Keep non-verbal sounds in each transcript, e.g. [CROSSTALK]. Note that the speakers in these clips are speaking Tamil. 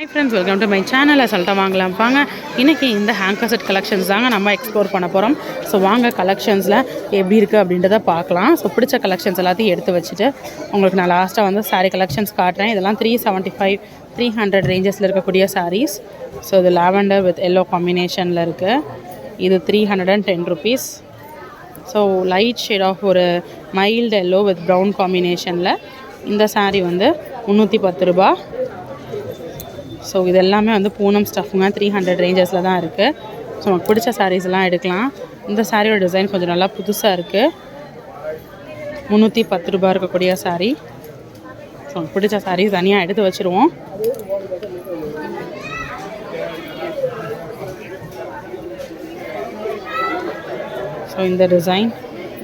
Hi friends welcome to my சேனலில் சொல்லிட்டு வாங்கலாம். வாங்க இன்றைக்கி இந்த ஹேங்கர் செட் கலெக்ஷன்ஸ் தாங்க நம்ம எக்ஸ்ப்ளோர் பண்ண போகிறோம் ஸோ வாங்க கலெக்ஷன்ஸில் எப்படி இருக்குது அப்படின்றத பார்க்கலாம். ஸோ பிடிச்ச கலெக்ஷன்ஸ் எல்லாத்தையும் எடுத்து வச்சுட்டு உங்களுக்கு நான் லாஸ்ட்டாக வந்து சாரீ கலெக்ஷன்ஸ் காட்டுறேன். இதெல்லாம் three seventy five three hundred ரேஞ்சஸில் இருக்கக்கூடிய சாரீஸ் ஸோ இது லாவெண்டர் வித் எல்லோ காம்பினேஷனில் இருக்குது இது three hundred and ten rupees so light shade of ஒரு மைல்டு எல்லோ வித் ப்ரௌன் காம்பினேஷனில் இந்த சாரீ வந்து முந்நூற்றி பத்து ரூபா ஸோ இது எல்லாமே வந்து பூனம் ஸ்டஃப்ங்க த்ரீ ஹண்ட்ரட் ரேஞ்சஸில் தான் இருக்குது ஸோ நமக்கு பிடிச்ச சாரீஸ்லாம் எடுக்கலாம். இந்த சாரியோட டிசைன் கொஞ்சம் நல்லா புதுசாக இருக்குது முந்நூற்றி பத்து ரூபா இருக்கக்கூடிய சாரீ ஸோ நமக்கு பிடிச்ச சாரீஸ் தனியாக எடுத்து வச்சுருவோம். ஸோ இந்த design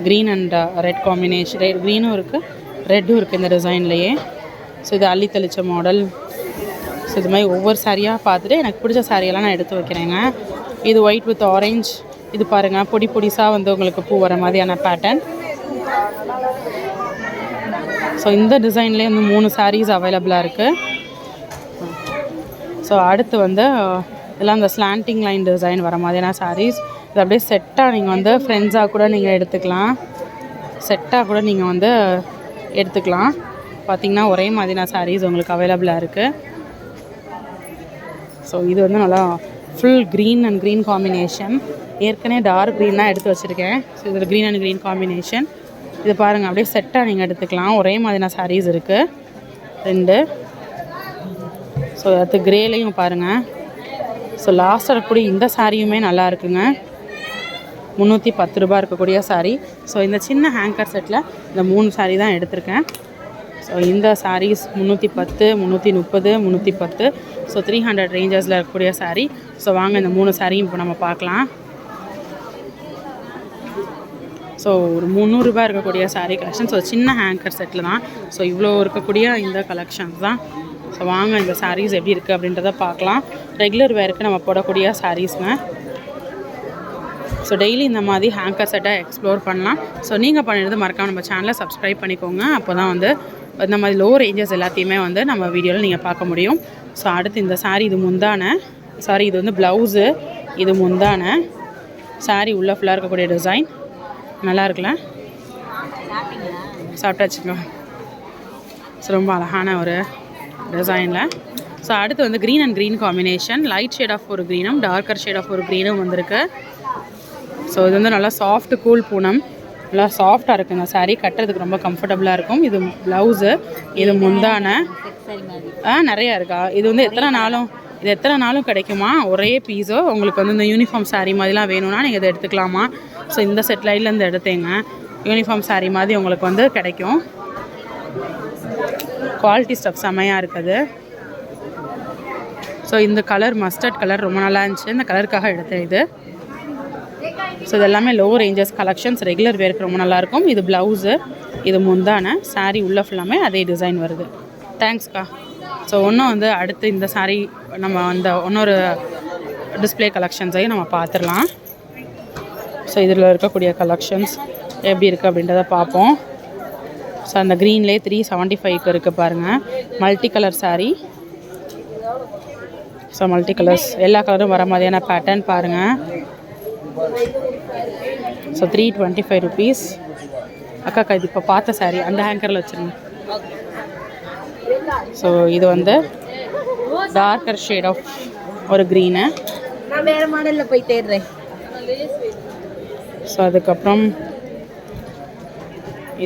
green and red combination red க்ரீனும் இருக்குது ரெட்டும் இருக்குது இந்த டிசைன்லேயே ஸோ இது அள்ளி தெளித்த மாடல் ஸோ இது மாதிரி ஒவ்வொரு சாரியாக பார்த்துட்டு எனக்கு பிடிச்ச சாரியெல்லாம் நான் எடுத்து வைக்கிறேங்க. இது ஒயிட் வித் ஆரஞ்ச் இது பாருங்கள் பொடி பொடிசாக வந்து உங்களுக்கு பூ வர மாதிரியான பேட்டர்ன் ஸோ இந்த டிசைன்லேயே வந்து மூணு சாரீஸ் அவைலபிளாக இருக்குது ஸோ அடுத்து வந்து இதெல்லாம் இந்த ஸ்லாண்டிங் லைன் டிசைன் வர மாதிரியான சாரீஸ் இது அப்படியே செட்டாக நீங்கள் வந்து ஃப்ரெண்ட்ஸாக கூட நீங்கள் எடுத்துக்கலாம். செட்டாக கூட நீங்கள் வந்து எடுத்துக்கலாம். பார்த்தீங்கன்னா ஒரே மாதிரியான சாரீஸ் உங்களுக்கு அவைலபிளாக இருக்குது ஸோ இது வந்து நல்லா full green and green combination ஏற்கனவே டார்க் க்ரீனாக எடுத்து வச்சுருக்கேன். ஸோ இதில் க்ரீன் அண்ட் க்ரீன் காம்பினேஷன் இது பாருங்கள் அப்படியே செட்டாக நீங்கள் எடுத்துக்கலாம். ஒரே மாதிரியான சாரீஸ் இருக்குது ரெண்டு. ஸோ அடுத்து க்ரேலையும் பாருங்கள் ஸோ லாஸ்ட்டாக இருக்கக்கூடிய இந்த சாரியுமே நல்லா இருக்குங்க. முந்நூற்றி பத்து ரூபா இருக்கக்கூடிய சாரீ ஸோ இந்த சின்ன ஹேங்கர் செட்டில் இந்த மூணு saree தான் எடுத்திருக்கேன். ஸோ இந்த சாரீஸ் முந்நூற்றி பத்து முந்நூற்றி முப்பது முந்நூற்றி பத்து. ஸோ த்ரீ ஹண்ட்ரட் ரேஞ்சஸில் இருக்கக்கூடிய சாரீ ஸோ வாங்க இந்த மூணு சாரியும் இப்போ நம்ம பார்க்கலாம். ஸோ ஒரு முந்நூறுரூபா இருக்கக்கூடிய சாரீ கலெக்ஷன் ஸோ சின்ன ஹேங்கர் செட்டில் தான். ஸோ இவ்வளோ இருக்கக்கூடிய இந்த கலெக்ஷன்ஸ் தான். ஸோ வாங்க இந்த சாரீஸ் எப்படி இருக்குது அப்படின்றத பார்க்கலாம். ரெகுலர் வேருக்கு நம்ம போடக்கூடிய சாரீஸுங்க ஸோ டெய்லி இந்த மாதிரி ஹேங்கர் செட்டை எக்ஸ்ப்ளோர் பண்ணலாம். ஸோ நீங்கள் பண்ணிடுறது மறக்காம நம்ம சேனலை சப்ஸ்கிரைப் பண்ணிக்கோங்க. அப்போ தான் வந்து இந்த மாதிரி லோ ரேஞ்சஸ் எல்லாத்தையுமே வந்து நம்ம வீடியோவில் நீங்கள் பார்க்க முடியும். ஸோ அடுத்து இந்த சாரீ இது முந்தான. சாரி இது வந்து ப்ளவுஸு இது முந்தான. சாரீ உள்ள ஃபுல்லாக இருக்கக்கூடிய டிசைன் நல்லா இருக்குல்ல? சாப்பிட்டாச்சுங்க ஸோ ரொம்ப அழகான ஒரு டிசைனில் ஸோ அடுத்து வந்து green and green combination light shade of ஒரு க்ரீனும் டார்க்கர் ஷேட் ஆஃப் ஒரு க்ரீனும் வந்திருக்கு. ஸோ இது வந்து நல்லா சாஃப்ட் கூல் பூனம். நல்லா சாஃப்டாக இருக்குங்க. சாரீ கட்டுறதுக்கு ரொம்ப கம்ஃபர்டபுளாக இருக்கும். இது ப்ளவுஸு இது முந்தான. ஆ நிறையா இருக்கா? இது வந்து எத்தனை நாளும் இது எத்தனை நாளும் கிடைக்குமா? ஒரே பீஸோ உங்களுக்கு வந்து இந்த யூனிஃபார்ம் சாரீ மாதிரிலாம் வேணும்னா நீங்கள் இதை எடுத்துக்கலாமா? ஸோ இந்த செட் லைட்லேருந்து எடுத்தேங்க. யூனிஃபார்ம் சாரீ மாதிரி உங்களுக்கு வந்து கிடைக்கும். குவாலிட்டி ஸ்டஃப் செமையாக இருக்குது. ஸோ இந்த கலர் மஸ்டர்ட் கலர் ரொம்ப நல்லா இருந்துச்சு. இந்த கலருக்காக எடுத்தேன் இது. ஸோ இது எல்லாமே லோ ரேஞ்சஸ் கலெக்ஷன்ஸ் ரெகுலர் வேருக்கு ரொம்ப நல்லாயிருக்கும். இது ப்ளவுஸு இது முந்தான saree உள்ள ஃபுல்லாமே அதே டிசைன் வருது. தேங்க்ஸ்க்கா ஸோ ஒன்றும் வந்து அடுத்து இந்த saree நம்ம அந்த இன்னொரு டிஸ்ப்ளே கலெக்ஷன்ஸையும் நம்ம பார்த்துடலாம். ஸோ இதில் இருக்கக்கூடிய கலெக்ஷன்ஸ் எப்படி இருக்குது அப்படின்றத பார்ப்போம். ஸோ அந்த க்ரீன்லேயே த்ரீ செவன்ட்டி ஃபைவ்க்கு இருக்குது பாருங்கள் multi colour saree. So multi colours எல்லா கலரும் வர மாதிரியான பேட்டர்ன் பாருங்கள் so three twenty five rupees அக்காக்கா இது இப்போ பார்த்த saree. அந்த ஹேங்கரில் வச்சுருங்க. ஸோ இது வந்து டார்க்கர் ஷேட் ஆஃப் ஒரு க்ரீனு நான் வேற மாடல்ல போய் தேடுறேன். ஸோ அதுக்கப்புறம்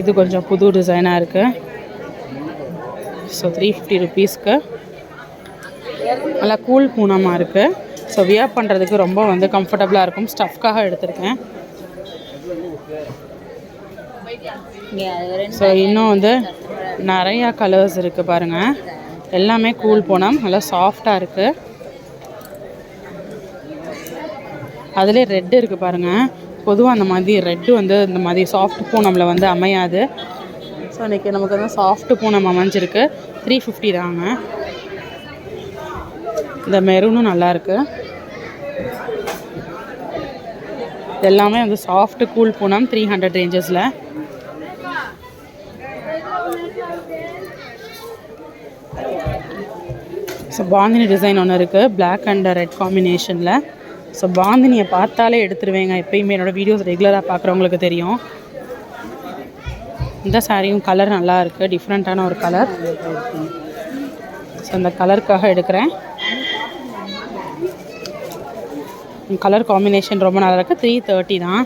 இது கொஞ்சம் புது டிசைனாக இருக்குது ஸோ த்ரீ ஃபிஃப்டி ருபீஸ்க்கு நல்லா கூல் பூனமாக இருக்குது ஸோ வியர் பண்ணுறதுக்கு ரொம்ப வந்து கம்ஃபர்டபுளாக இருக்கும். ஸ்டஃப்காக எடுத்திருக்கேன். ஸோ இன்னும் வந்து நிறையா கலர்ஸ் இருக்குது பாருங்கள் எல்லாமே கூல் போனோம் நல்லா சாஃப்டாக இருக்குது அதிலே ரெட்டு இருக்குது பாருங்கள் பொதுவாக அந்த மாதிரி ரெட்டு வந்து இந்த மாதிரி சாஃப்ட் பூனமில் வந்து அமையாது. ஸோ இன்றைக்கி நமக்கு வந்து சாஃப்ட் பூனம் அமைஞ்சிருக்கு. த்ரீ ஃபிஃப்டி தாங்க. இந்த மெரூனும் நல்லாயிருக்கு இது எல்லாமே வந்து soft cool Poonam three hundred ரேஞ்சஸில் so bandhani design ஒன்று இருக்குது பிளாக் அண்ட் ரெட் காம்பினேஷனில் ஸோ பாந்தினியை பார்த்தாலே எடுத்துருவேங்க. எப்பயுமே என்னோடய வீடியோஸ் ரெகுலராக பார்க்குறவங்களுக்கு தெரியும். இந்த சாரியும் கலர் நல்லா இருக்குது டிஃப்ரெண்ட்டான ஒரு கலர் ஸோ அந்த கலருக்காக எடுக்கிறேன். கலர் காம்பினேஷன் ரொம்ப நல்லாயிருக்கு. த்ரீ தேர்ட்டி தான்.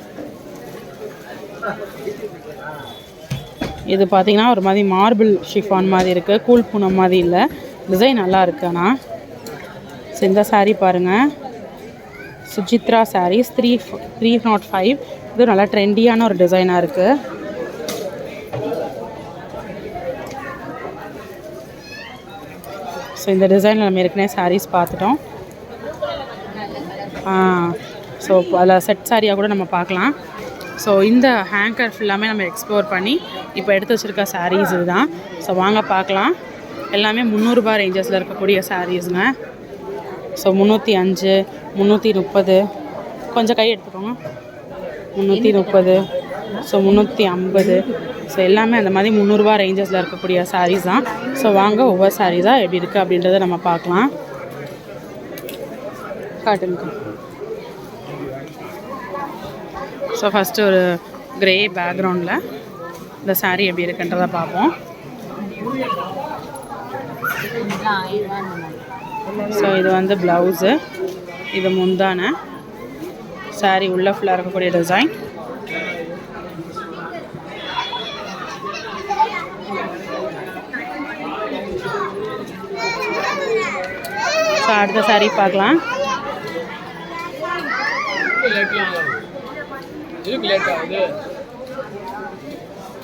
இது பார்த்திங்கன்னா ஒரு மாதிரி மார்பிள் ஷிஃபான் மாதிரி இருக்குது கூல் பூனை மாதிரி இல்லை. டிசைன் நல்லா இருக்கு ஆனால் ஸோ இந்த saree பாருங்கள் Sujithra saris three three not five இது நல்லா ட்ரெண்டியான ஒரு டிசைனாக இருக்குது ஸோ இந்த டிசைனில் நம்ம ஏற்கனவே சாரீஸ் பார்த்துட்டோம். ஸோ அதில் செட் சாரியாக கூட நம்ம பார்க்கலாம். ஸோ இந்த ஹேங்கர் ஃபுல்லாமே நம்ம எக்ஸ்ப்ளோர் பண்ணி இப்போ எடுத்து வச்சுருக்க சாரீஸ் இதுதான். ஸோ வாங்க பார்க்கலாம். எல்லாமே முந்நூறுரூபா ரேஞ்சஸில் இருக்கக்கூடிய சாரீஸுங்க ஸோ முந்நூற்றி அஞ்சு முந்நூற்றி முப்பது. கொஞ்சம் கை எடுத்துக்கோங்க. முந்நூற்றி முப்பது. ஸோ முந்நூற்றி ஐம்பது. ஸோ எல்லாமே அந்த மாதிரி முந்நூறுரூவா ரேஞ்சஸில் இருக்கக்கூடிய சாரீஸ் தான். ஸோ வாங்க ஒவ்வொரு சாரீஸாக எப்படி இருக்குது அப்படின்றத நம்ம பார்க்கலாம். காட்டுங்க ஸோ ஃபஸ்ட்டு ஒரு கிரே பேக்ரவுண்டில் இந்த சாரீ எப்படி இருக்குன்றதை பார்ப்போம். ஸோ இது வந்து ப்ளவுஸு இது முந்தான. சாரி உள்ள ஃபுல்லாக இருக்கக்கூடிய டிசைன் ஸோ அடுத்த சாரீ பார்க்கலாம்.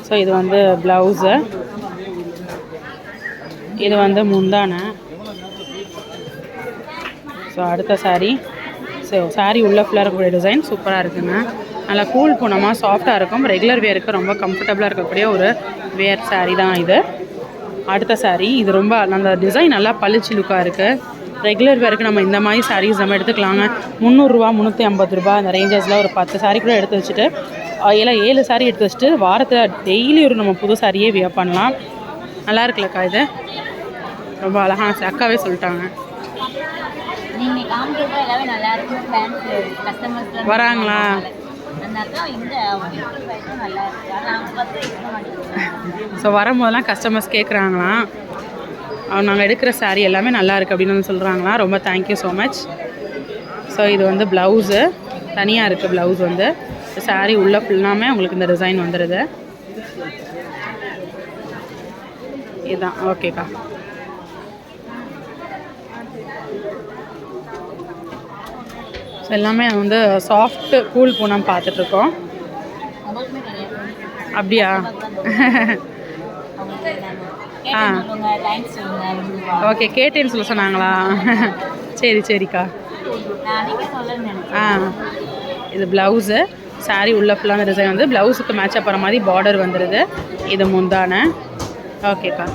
ஸோ இது வந்து ப்ளவுஸு இது வந்து முந்தானை. ஸோ அடுத்த சாரீ ஸோ சாரீ உள்ள ஃபுல்லாக இருக்கக்கூடிய டிசைன் சூப்பராக இருக்குங்க. நல்லா கூல் போனோமா சாஃப்டாக இருக்கும். ரெகுலர் வேருக்கு ரொம்ப கம்ஃபர்டபுளாக இருக்கக்கூடிய ஒரு வேர் சாரீ தான் இது. அடுத்த சாரீ இது ரொம்ப அந்த டிசைன் நல்லா பளிச்சு லுக்காக இருக்குது ரெகுலர் வேருக்கு நம்ம இந்த மாதிரி sarees நம்ம எடுத்துக்கலாங்க. முந்நூறுரூவா முந்நூற்றி ஐம்பது ரூபா அந்த ரேஞ்சஸில் ஒரு பத்து saree கூட எடுத்து வச்சுட்டு எல்லாம் ஏழு saree எடுத்து வச்சுட்டு வாரத்தில் டெய்லி ஒரு நம்ம புது சாரியே வியர் பண்ணலாம். நல்லா இருக்குல்லக்கா இது? ரொம்ப saree. அக்காவே சொல்லிட்டாங்க. வராங்களா? ஸோ [LAUGHS] வரும்போதெல்லாம் கஸ்டமர்ஸ் கேட்குறாங்களாம் நாங்கள் எடுக்கிற saree எல்லாமே நல்லா இருக்குது அப்படின்னு வந்து சொல்கிறாங்களாம் ரொம்ப தேங்க்யூ ஸோ மச் ஸோ இது வந்து ப்ளவுஸு தனியாக இருக்குது ப்ளவுஸ் வந்து. saree உள்ள ஃபுல்லாமே உங்களுக்கு இந்த டிசைன் வந்துடுது இதுதான் ஓகேக்கா ஸோ எல்லாமே வந்து சாஃப்ட் கூல் பூனம் பார்த்துட்ருக்கோம். அப்படியா? [LAUGHS] [LAUGHS] அப்படின்னு ஓகே கேட்டேன்னு சொல்ல சொன்னாங்களா? [LAUGHS] சரி சரிக்கா. ஆ இது ப்ளவுஸு saree உள்ள ஃபுல்லான டிசைன் வந்து ப்ளவுஸுக்கு மேட்ச் போகிற மாதிரி பார்டர் வந்துடுது இது முந்தான. ஓகேக்கா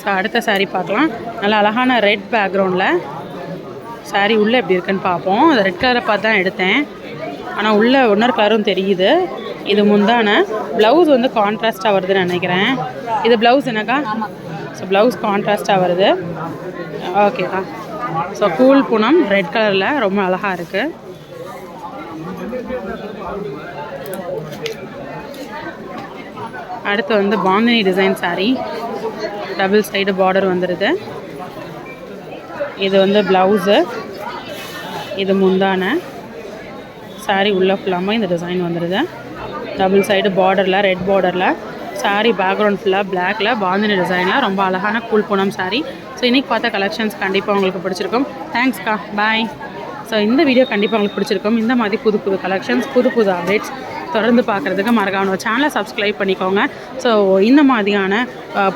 ஸோ அடுத்த saree பார்க்கலாம். நல்லா அழகான ரெட் பேக்ரவுண்டில் saree உள்ளே எப்படி இருக்குன்னு பார்ப்போம். ரெட் கலரை பார்த்து தான் எடுத்தேன். ஆனால் உள்ளே இன்னொரு கலரும் தெரியுது. இது முந்தான. ப்ளவுஸ் வந்து கான்ட்ராஸ்ட்டாக வருதுன்னு நினைக்கிறேன். இது ப்ளவுஸ் என்னக்கா? ஸோ ப்ளவுஸ் கான்ட்ராஸ்ட்டாக வருது. ஓகேக்கா ஸோ கூல் பூனம் ரெட் கலரில் ரொம்ப அழகாக இருக்குது அடுத்து வந்து bandhani design sari double side border வந்துடுது இது வந்து ப்ளவுஸு இது முந்தான. சாரீ உள்ளே ஃபுல்லாமல் இந்த டிசைன் வந்துடுது டபுள் சைடு பார்டரில் ரெட் பார்டரில் சாரீ பேக்ரவுண்ட் ஃபுல்லாக பிளாக்ல பாந்தினி டிசைனில் ரொம்ப அழகான கூல் பூனம் சாரீ ஸோ இன்றைக்கி பார்த்த கலெக்ஷன்ஸ் கண்டிப்பாக உங்களுக்கு பிடிச்சிருக்கும். தேங்க்ஸ்க்கா பாய் ஸோ இந்த வீடியோ கண்டிப்பாக உங்களுக்கு பிடிச்சிருக்கும். இந்த மாதிரி புது புது கலெக்ஷன்ஸ் புது புது அப்டேட்ஸ் தொடர்ந்து பார்க்குறதுக்கு மறக்காம சேனலை சப்ஸ்கிரைப் பண்ணிக்கோங்க. ஸோ இந்த மாதிரியான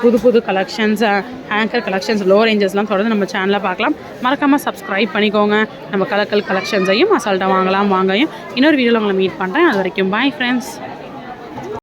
புது புது கலெக்ஷன்ஸ் ஹேங்கர் கலெக்ஷன்ஸ் லோ ரேஞ்சஸ்லாம் தொடர்ந்து நம்ம சேனலில் பார்க்கலாம். மறக்காமல் சப்ஸ்கிரைப் பண்ணிக்கோங்க. நம்ம கலக்கல் கலெக்ஷன்ஸையும் அசால்ட்டாக வாங்கலாம் வாங்கையும். இன்னொரு வீடியோவில் உங்களை மீட் பண்ணுறேன் அது வரைக்கும் பாய் ஃப்ரெண்ட்ஸ்